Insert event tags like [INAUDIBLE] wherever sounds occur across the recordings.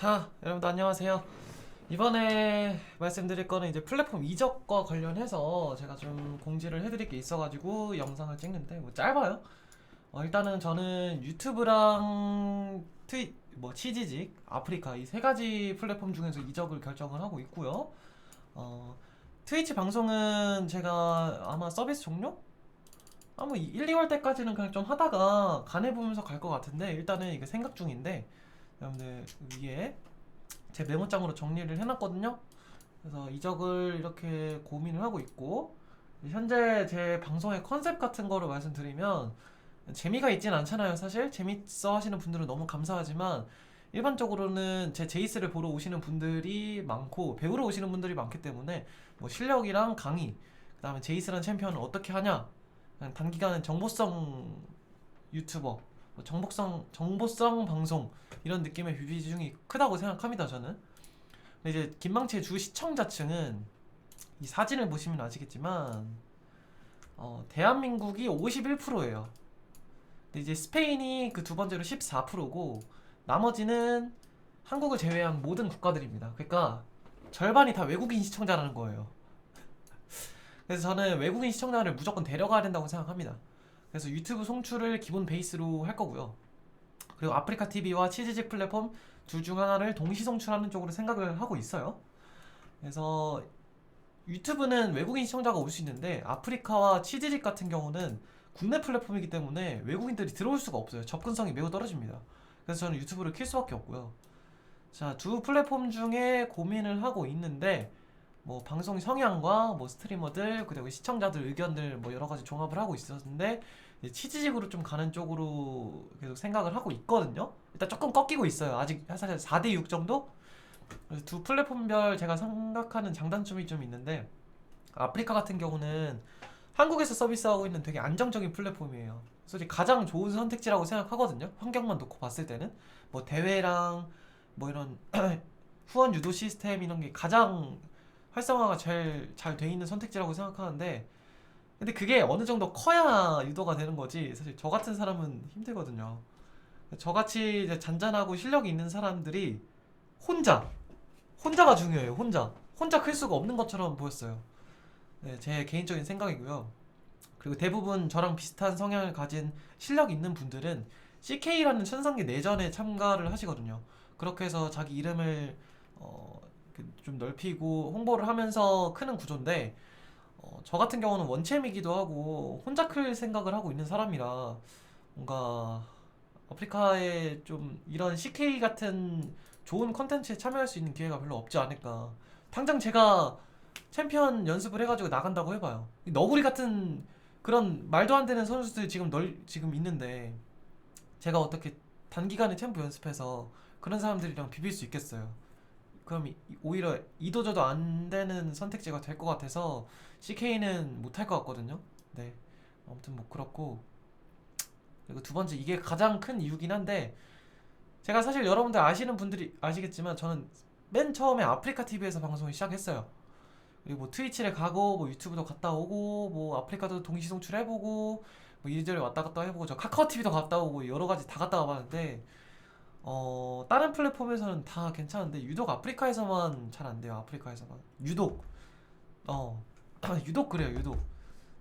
자, 여러분들 안녕하세요. 이번에 말씀드릴 거는 이제 플랫폼 이적과 관련해서 제가 좀 공지를 해드릴 게 있어가지고 영상을 찍는데 뭐 짧아요. 어, 일단은 저는 유튜브랑 트윗, 뭐 치지직, 아프리카 이 세 가지 플랫폼 중에서 이적을 결정을 하고 있고요. 어, 트위치 방송은 제가 아마 서비스 종료? 아마 1, 2월 때까지는 그냥 좀 하다가 간해 보면서 갈 것 같은데 일단은 이게 생각 중인데 여러분들 위에 제 메모장으로 정리를 해놨거든요. 그래서 이적을 이렇게 고민을 하고 있고 현재 제 방송의 컨셉 같은 거를 말씀드리면 재미가 있진 않잖아요. 사실 재밌어 하시는 분들은 너무 감사하지만 일반적으로는 제 제이스를 보러 오시는 분들이 많고 배우러 오시는 분들이 많기 때문에 뭐 실력이랑 강의 그 다음에 제이스란 챔피언을 어떻게 하냐 그냥 단기간에 정보성 유튜버 뭐 정보성 정보성 방송 이런 느낌의 비중이 크다고 생각합니다 저는. 근데 이제 김망치의 주 시청자층은 이 사진을 보시면 아시겠지만 어, 대한민국이 51%예요. 근데 이제 스페인이 그 두 번째로 14%고 나머지는 한국을 제외한 모든 국가들입니다. 그러니까 절반이 다 외국인 시청자라는 거예요. [LAUGHS] 그래서 저는 외국인 시청자를 무조건 데려가야 된다고 생각합니다 그래서 유튜브 송출을 기본 베이스로 할 거고요. 그리고 아프리카 TV와 치즈직 플랫폼 둘 중 하나를 동시 송출하는 쪽으로 생각을 하고 있어요. 그래서 유튜브는 외국인 시청자가 올 수 있는데 아프리카와 치즈직 같은 경우는 국내 플랫폼이기 때문에 외국인들이 들어올 수가 없어요. 접근성이 매우 떨어집니다. 그래서 저는 유튜브를 킬 수밖에 없고요. 자, 두 플랫폼 중에 고민을 하고 있는데 뭐 방송 성향과 뭐 스트리머들 그리고 시청자들 의견들 뭐 여러 가지 종합을 하고 있었는데 이제 치즈직으로 좀 가는 쪽으로 계속 생각을 하고 있거든요. 일단 조금 꺾이고 있어요. 아직 사실 4대 6 정도? 그래서 두 플랫폼별 제가 생각하는 장단점이 좀 있는데 아프리카 같은 경우는 한국에서 서비스하고 있는 되게 안정적인 플랫폼이에요. 솔직히 가장 좋은 선택지라고 생각하거든요. 환경만 놓고 봤을 때는 뭐 대회랑 뭐 이런 [CLEARS THROAT] 후원 유도 시스템 이런 게 가장 활성화가 제일 잘 돼 있는 선택지라고 생각하는데 근데 그게 어느 정도 커야 유도가 되는 거지 사실 저 같은 사람은 힘들거든요. 저같이 이제 잔잔하고 실력이 있는 사람들이 혼자 혼자가 중요해요 혼자. 혼자 클 수가 없는 것처럼 보였어요. 네, 제 개인적인 생각이고요. 그리고 대부분 저랑 비슷한 성향을 가진 실력 있는 분들은 CK라는 천상계 내전에 참가를 하시거든요. 그렇게 해서 자기 이름을 어, 그 좀 넓히고 홍보를 하면서 크는 구조인데 어, 저 같은 경우는 원챔이기도 하고 혼자 클 생각을 하고 있는 사람이라 뭔가 아프리카에 좀 이런 CK 같은 좋은 컨텐츠에 참여할 수 있는 기회가 별로 없지 않을까. 당장 제가 챔피언 연습을 해가지고 나간다고 해봐요. 이 너구리 같은 그런 말도 안 되는 선수들 지금 널 지금 있는데 제가 어떻게 단기간에 챔프 연습해서 그런 사람들이랑 비빌 수 있겠어요. 그럼 이- 오히려 이도저도 안 되는 선택지가 될 것 같아서 CK는 못할 것 같거든요. 네. 아무튼 뭐 그렇고 그리고 두 번째 이게 가장 큰 이유긴 한데 제가 사실 여러분들 아시는 분들이 아시겠지만 저는 맨 처음에 아프리카 TV에서 방송을 시작했어요. 그리고 뭐 트위치를 가고 뭐 유튜브도 갔다 오고 뭐 아프리카도 동시 송출해보고 뭐 이리저리 왔다 갔다 해보고 저 카카오 TV도 갔다 오고 여러 가지 다 갔다 와봤는데 어 다른 플랫폼에서는 다 괜찮은데 유독 아프리카에서만 잘 안 돼요. 아프리카에서만 유독 어 [CLEARS THROAT] 유독 그래요. 유독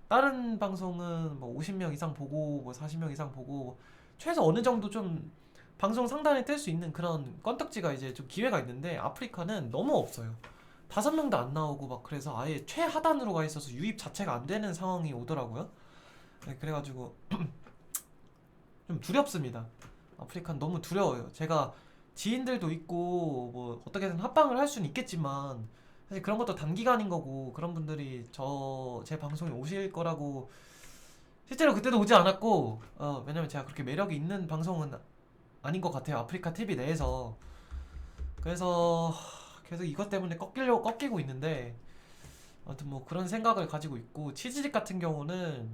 다른 방송은 뭐 50명 이상 보고 뭐 40명 이상 보고 최소 어느 정도 좀 방송 상단에 뜰 수 있는 그런 건덕지가 이제 좀 기회가 있는데 아프리카는 너무 없어요. 다섯 명도 안 나오고 막 그래서 아예 최하단으로 가 있어서 유입 자체가 안 되는 상황이 오더라고요. 네, 그래가지고 [CLEARS THROAT] 좀 두렵습니다. 아프리카는 너무 두려워요. 제가 지인들도 있고 뭐 어떻게든 합방을 할 수는 있겠지만 사실 그런 것도 단기간인 거고 그런 분들이 저 제 방송에 오실 거라고 실제로 그때도 오지 않았고 어, 왜냐면 제가 그렇게 매력이 있는 방송은 아닌 것 같아요. 아프리카 TV 내에서 그래서 계속 이것 때문에 꺾이려고 꺾이고 있는데 아무튼 뭐 그런 생각을 가지고 있고 치즈직 같은 경우는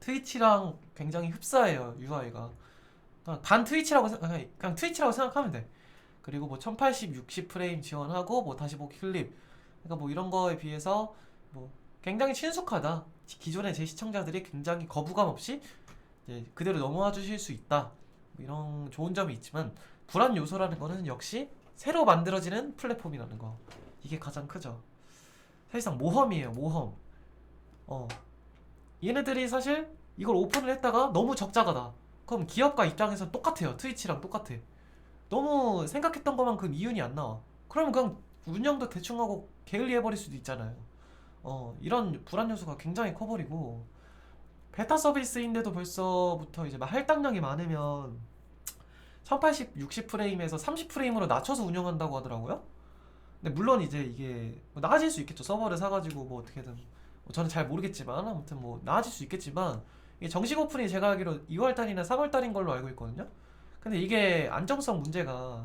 트위치랑 굉장히 흡사해요 UI가 그냥 단 트위치라고 생각 그냥, 트위치라고 생각하면 돼 그리고 뭐 1080, 60 프레임 지원하고 뭐 다시 보기 클립 그러니까 뭐 이런 거에 비해서 뭐 굉장히 친숙하다 지- 기존의 제 시청자들이 굉장히 거부감 없이 그대로 넘어와 주실 수 있다 뭐 이런 좋은 점이 있지만 불안 요소라는 거는 역시 새로 만들어지는 플랫폼이라는 거 이게 가장 크죠. 사실상 모험이에요 모험. 어 얘네들이 사실 이걸 오픈을 했다가 너무 적자가다. 그럼 기업가 입장에서 똑같아요. 트위치랑 똑같아. 너무 생각했던 것만큼 이윤이 안 나와. 그러면 그냥 운영도 대충 하고 게을리해버릴 수도 있잖아요. 어 이런 불안 요소가 굉장히 커버리고 베타 서비스인데도 벌써부터 이제 막 할당량이 많으면 1080, 60프레임에서 30프레임으로 낮춰서 운영한다고 하더라고요. 근데 물론 이제 이게 뭐 나아질 수 있겠죠. 서버를 사가지고 뭐 어떻게든 뭐 저는 잘 모르겠지만 아무튼 뭐 나아질 수 있겠지만 정식 오픈이 제가 알기로 2월달이나 3월달인 걸로 알고 있거든요. 근데 이게 안정성 문제가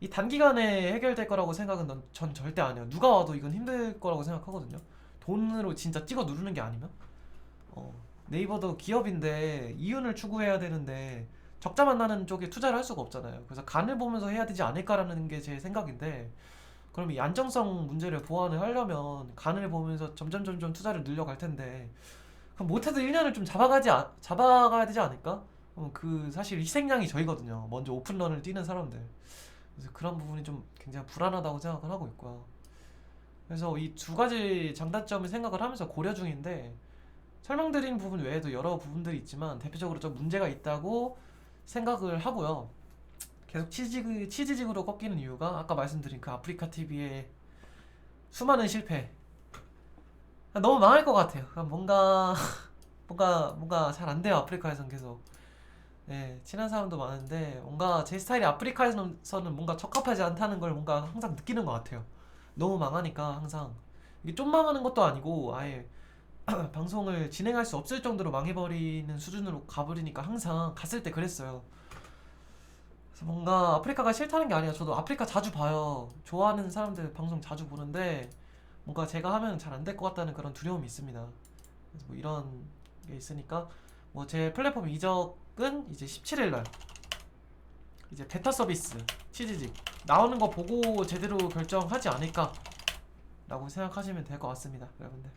이 단기간에 해결될 거라고 생각은 넌- 전 절대 안 해요. 누가 와도 이건 힘들 거라고 생각하거든요. 돈으로 진짜 찍어 누르는 게 아니면 어, 네이버도 기업인데 이윤을 추구해야 되는데 적자 만 나는 쪽에 투자를 할 수가 없잖아요. 그래서 간을 보면서 해야 되지 않을까라는 게 제 생각인데 그럼 이 안정성 문제를 보완을 하려면 간을 보면서 점점 점점 투자를 늘려갈 텐데 못해도 1년을 좀 잡아가지 아- 잡아가야 되지 않을까? 어, 그 사실 희생양이 저희거든요. 먼저 오픈런을 뛰는 사람들. 그래서 그런 부분이 좀 굉장히 불안하다고 생각을 하고 있고요. 그래서 이 두 가지 장단점을 생각을 하면서 고려 중인데 설명드린 부분 외에도 여러 부분들이 있지만 대표적으로 좀 문제가 있다고 생각을 하고요. 계속 치즈 치즈직으로 꺾이는 이유가 아까 말씀드린 그 아프리카 TV의 수많은 실패. 아, 너무 망할 것 같아요. 아, 뭔가 [LAUGHS] 뭔가 뭔가 잘 안 돼요 아프리카에선 계속. 네, 친한 사람도 많은데 뭔가 제 스타일이 아프리카에서는 뭔가 적합하지 않다는 걸 뭔가 항상 느끼는 것 같아요. 너무 망하니까 항상 이게 좀 망하는 것도 아니고 아예 [CLEARS THROAT] 방송을 진행할 수 없을 정도로 망해버리는 수준으로 가버리니까 항상 갔을 때 그랬어요. 그래서 뭔가 아프리카가 싫다는 게 아니라 저도 아프리카 자주 봐요. 좋아하는 사람들 방송 자주 보는데 뭔가 제가 하면 잘 안 될 것 같다는 그런 두려움이 있습니다. 그래서 뭐 이런 게 있으니까 뭐 제 플랫폼 이적은 이제 17일 날 이제 베타 서비스 치즈직 나오는 거 보고 제대로 결정하지 않을까 라고 생각하시면 될 것 같습니다 여러분들